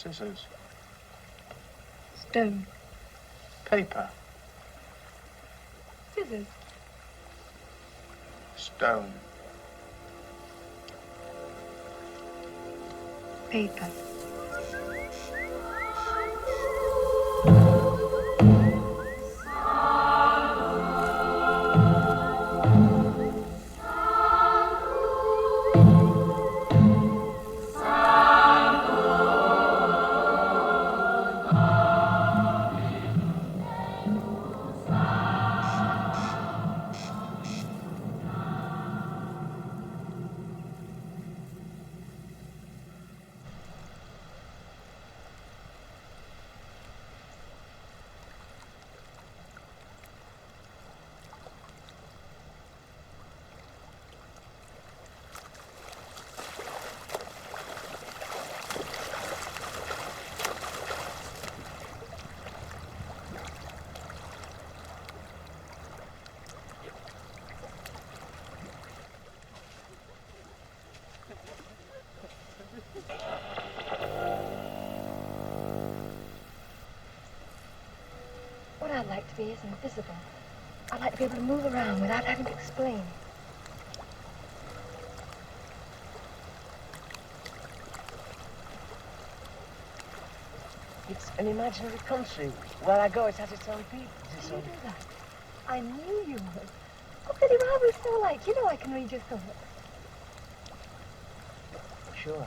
Scissors. Stone. Paper. Scissors. Stone. Paper. Be is invisible. I'd like to be able to move around without having to explain. It's an imaginary country. Where I go, it has its own people. Its Did you do that? I knew you would. Oh, Billy, why are we so alike? You know I can read your thoughts. Sure.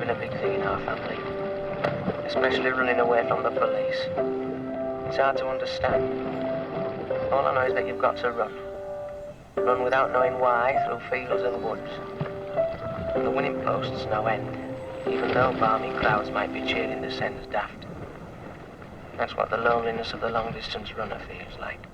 Been a big thing in our family, especially running away from the police. It's hard to understand. All I know is that you've got to run. Run without knowing why through fields and woods. And the winning post's no end, even though balmy crowds might be cheering the sends daft. That's what the loneliness of the long distance runner feels like.